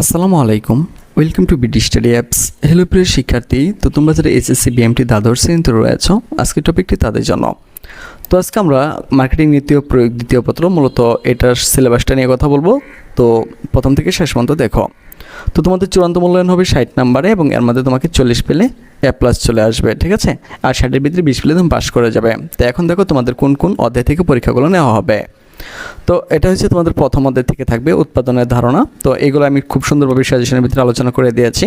আসসালামু আলাইকুম। Welcome to BD study apps hello প্রিয় শিক্ষার্থী। তো তোমরা যারা এসএসসি বিএমটি দ্বাদশ শ্রেণীতে রয়েছ, আজকের টপিকটি তাদের জন্য। তো আজকে আমরা মার্কেটিং নীতি ও প্রয়োগ দ্বিতীয় পত্র, মূলত এটার সিলেবাসটা নিয়ে কথা বলব। তো প্রথম থেকে শেষ পর্যন্ত দেখো। তো তোমাদের চূড়ান্ত মূল্যায়ন হবে ষাট নাম্বারে এবং এর মধ্যে তোমাকে চল্লিশ পেলে এ প্লাস চলে আসবে, ঠিক আছে? আর ষাটের ভিতরে বিশ পেলে তুমি পাস করে যাবে। তো এখন দেখো তোমাদের কোন কোন অধ্যায় থেকে পরীক্ষাগুলো নেওয়া হবে। তো এটা হচ্ছে তোমাদের প্রথম অধ্যায় থেকে থাকবে উৎপাদনের ধারণা। তো এগুলো আমি খুব সুন্দরভাবে সাজেশনের ভিতরে আলোচনা করে দিয়েছি।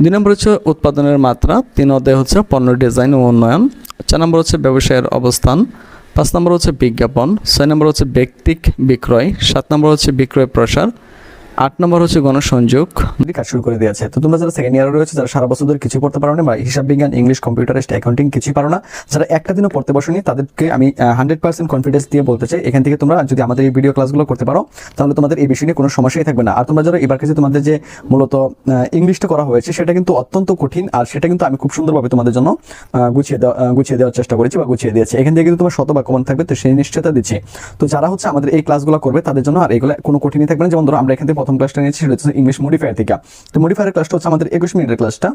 দুই নম্বর হচ্ছে উৎপাদনের মাত্রা, তিন অধ্যায় হচ্ছে পণ্য ডিজাইন ও উন্নয়ন। চার নম্বর হচ্ছে ব্যবসায়ের অবস্থান। পাঁচ নম্বর হচ্ছে বিজ্ঞাপন। ছয় নম্বর হচ্ছে ব্যক্তিক বিক্রয়। সাত নম্বর হচ্ছে বিক্রয় প্রসার। আট নম্বর হচ্ছে গণসংযোগ। কাজ শুরু করে দিয়েছে। তো তোমরা যারা সেকেন্ড ইয়ারে রয়েছে, যারা সারা বছর ধরে কিছু পড়তে পারো না বা হিসাব বিজ্ঞান ইংলিশ কম্পিউটারিস্ট অ্যাকাউন্টিং কিছুই পারো না, যারা একটা দিনও পড়তে বসনি, তাদেরকে আমি হান্ড্রেড পার্সেন্ট কনফিডেন্স দিয়ে বলতে চাই, এখান থেকে তোমরা যদি আমাদের এই ভিডিও ক্লাসগুলো করতে পারো, তাহলে তোমাদের এই বিষয় নিয়ে কোনো সমস্যাই থাকবে না। আর তোমরা যারা এবার কাছে তোমাদের যে মূলত ইংলিশটা করা হয়েছে, সেটা কিন্তু অত্যন্ত কঠিন, আর সেটা কিন্তু আমি খুব সুন্দরভাবে তোমাদের জন্য গুছিয়ে দেওয়া গুছিয়ে দেওয়ার চেষ্টা করেছি বা গুছিয়ে দিয়েছি। এখান থেকে কিন্তু তোমার শত বা কমন থাকবে, তো সেই নিশ্চয়তা দিচ্ছি। তো যারা হচ্ছে আমাদের এই ক্লাসগুলো করবে, তাদের জন্য আর এগুলো কোনো কঠিনই থাকবে না। যেমন ধরো, আমরা এখান থেকে প্রথম ক্লাসটা নিয়েছি, সেটা হচ্ছে ইংলিশ মডিফায়ার থেকে। তো মডিফায়ার ক্লাসটা হচ্ছে আমাদের একুশ মিনিটের ক্লাসটা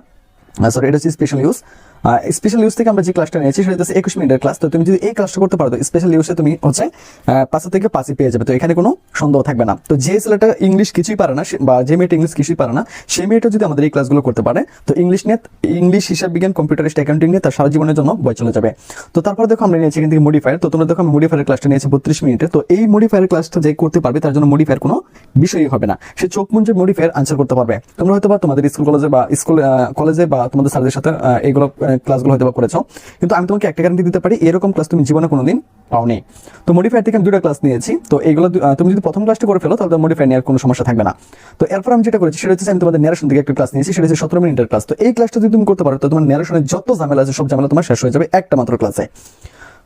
সরি এটা হচ্ছে স্পেশাল ইউজ স্পেশাল ইউজ থেকে আমরা যে ক্লাসটা নিয়েছি সেটা হচ্ছে একুশ মিনিটের ক্লাস তো তুমি যদি এই ক্লাসটা করতে পারো স্পেশাল ইউজে তুমি হচ্ছে পাঁচা থেকে পাঁচই পেয়ে যাবে। তো এখানে কোনো সন্দেহ থাকবে না। তো যে ছেলেটা ইংলিশ কিছুই পারে না বা যে মেয়েটা ইংলিশ কিছুই পারে না সেই মেয়েটা যদি আমাদের এই ক্লাসগুলো করতে পারে তো ইংলিশ নিয়ে ইংলিশ হিসাব বিজ্ঞান কম্পিউটারিস্ট অ্যাকাউন্টিং নিয়ে তার সারা জীবনের জন্য বই চলে যাবে। তো তারপর দেখো আমরা নিয়েছি এখান থেকে মডিফায়ার তো তোমরা দেখো আমি মডিফায়ার ক্লাসটা নিয়েছি বত্রিশ মিনিটে। তো এই মডিফায়ার ক্লাসটা যে করতে পারবে তার জন্য মডিফায়ার কোনো বিষয়ই হবে না। সে চোখ মুঞ্জে মডিফায়ার আনসার করতে পারবে। তোমরা হয়তো বা তোমাদের স্কুল কলেজে বা স্কুল কলেজে বা তোমাদের স্যারদের সাথে আহ, এইগুলো ক্লাসগুলো হয়তো বা করেছ। কিন্তু আমি তোমাকে একটা গ্যারান্টি দিতে পারি, এরকম ক্লাস তুমি জীবনে কোনোদিন পাওনি। তো মডিফাই থেকে আমি দুটো ক্লাস নিয়েছি। তো এইগুলো তুমি যদি প্রথম ক্লাসটা করে ফেলো, তাহলে মডিফাই নেওয়ার কোনো সমস্যা থাকবে না। তো এরপর আমি যেটা করেছি, সেটা হচ্ছে আমি তোমাদের ন্যারেশন থেকে একটা ক্লাস নিয়েছি, সেটা হচ্ছে সতেরো মিনিটের ক্লাস তো এই ক্লাসটা যদি তুমি করতে পারো, তো তোমার ন্যারেশনের যত ঝামেলা আছে, সব ঝামেলা তোমার শেষ হয়ে যাবে একটা মাত্র ক্লাসে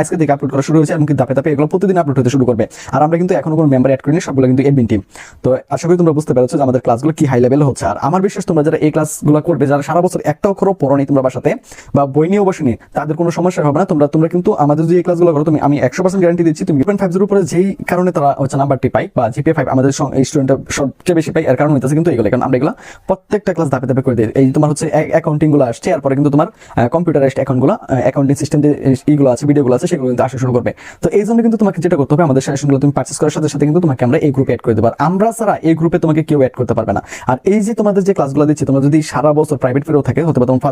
আজকে থেকে আপলোড করা শুরু হয়েছে এমনকি ধাপে ধাপে এগুলো প্রতিদিন আপলোড হতে শুরু করবে। আর আমরা কিন্তু এখনও কোনো মেম্বার অ্যাড করিনি, সবগুলো কিন্তু এডমিন টিম তো আশা করি তোমরা বুঝতে পেরেছ যে আমাদের ক্লাসগুলো কি হাই লেভেল হচ্ছে। আর আমার বিশ্বাস তোমরা যারা এই ক্লাসগুলো করবে, যারা সারা বছর একটা অক্ষরও পড়নি তোমরা বাসাতে বা বই নিয়েও বসেনি তাদের কোনো সমস্যা হবে না। তোমরা তোমরা কিন্তু আমাদের যে এই ক্লাসগুলো করো, তুমি, আমি একশো পার্সেন্ট গ্যারান্টি দিচ্ছি, তুমি পয়েন্ট ফাইভ উপরে যেই কারণে তারা হচ্ছে নাম্বারটি পাই বা জিপিএ ফাইভ আমাদের স্টুডেন্ট সবচেয়ে বেশি পাই এর কারণ হইতেছে কিন্তু এগুলো। কারণ আমরা এগুলো প্রত্যেকটা ক্লাস ধাপে ধাপে করে দিই। এই তোমার হচ্ছে অ্যাকাউন্টিংগুলো আসছে, এরপরে কিন্তু তোমার কম্পিউটারাইজড অ্যাকাউন্টগুলো অ্যাকাউন্টিং সিস্টেম যে ইগুলো আছে ভিডিওগুলো আছে সেগুলো কিন্তু আসা শুরু করবে। তো এই জন্য কিন্তু তোমাকে যেটা করতে হবে, আমাদের তুমি পার্চেস করার সাথে সাথে কিন্তু তোমাকে আমরা এই গ্রুপে অ্যাড করে দেবো। আমরা ছাড়া এই গ্রুপে তোমাকে কেউ অ্যাড করতে পারবে না। আর এই যে তোমাদের যে ক্লাসগুলো দিচ্ছি, তোমরা যদি সারা বছর প্রাইভেট থাকে হতে পারে তোমার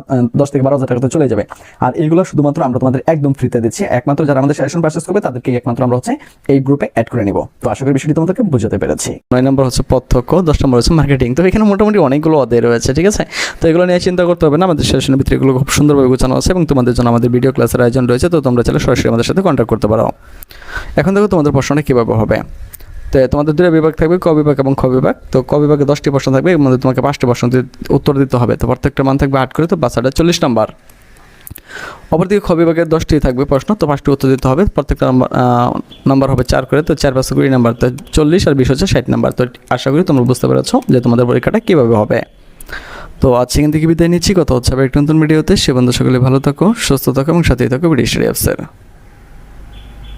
দশ থেকে বারো হাজার চলে যাবে। আর এইগুলো শুধুমাত্র আমরা তোমাদের একদম ফ্রিতে দিচ্ছি। একমাত্র যারা আমাদের পার্চেস করবে তাদেরকে একমাত্র আমরা হচ্ছে এই গ্রুপে অ্যাড করে নিব। তো আশা করি বিষয়টি তোমাদেরকে বুঝাতে পেরেছি। নয় নম্বর হচ্ছে প্রত্যক্ষ, দশ নম্বর হচ্ছে মার্কেটিং তো এখানে মোটামুটি অনেকগুলো অধ্যায় রয়েছে, ঠিক আছে? তো এগুলো নিয়ে চিন্তা করতে হবে না, আমাদের সেশনের ভিতরে খুব সুন্দরভাবে গোছানো আছে এবং তোমাদের জন্য আমাদের ভিডিও ক্লাসের আয়োজন রয়েছে, তো তোমরা চাইলে সরাসরি আমাদের সাথে কন্ট্যাক্ট করতে পারো। এখন দেখো তোমাদের প্রশ্নটা কীভাবে হবে? তো তোমাদের দুটো বিভাগ থাকবে, ক বিভাগ এবং খ বিভাগ। তো ক বিভাগে দশটি প্রশ্ন থাকবে, এর মধ্যে তোমাকে পাঁচটি প্রশ্ন উত্তর দিতে হবে। তো প্রত্যেকটা মান থাকবে আট করে, তো বাচ্চাটা চল্লিশ নাম্বার। অপরদিকে খ বিভাগের দশটি থাকবে প্রশ্ন, তো পাঁচটি উত্তর দিতে হবে। প্রত্যেকটা নাম্বার নাম্বার হবে চার করে, তো চার পাঁচশো কুড়ি নাম্বার, তো চল্লিশ আর বিশ হচ্ছে ষাট নাম্বার। তো আশা করি তোমরা বুঝতে পেরেছ যে তোমাদের পরীক্ষাটা কীভাবে হবে। তো আজ সেখান থেকে বিদায় নিচ্ছি। কথা হচ্ছে আবার একটা নতুন ভিডিওতে। সে বন্ধু সকলে ভালো থাকো, সুস্থ থাকো এবং সাথেই থাকো স্টাডি অফিসার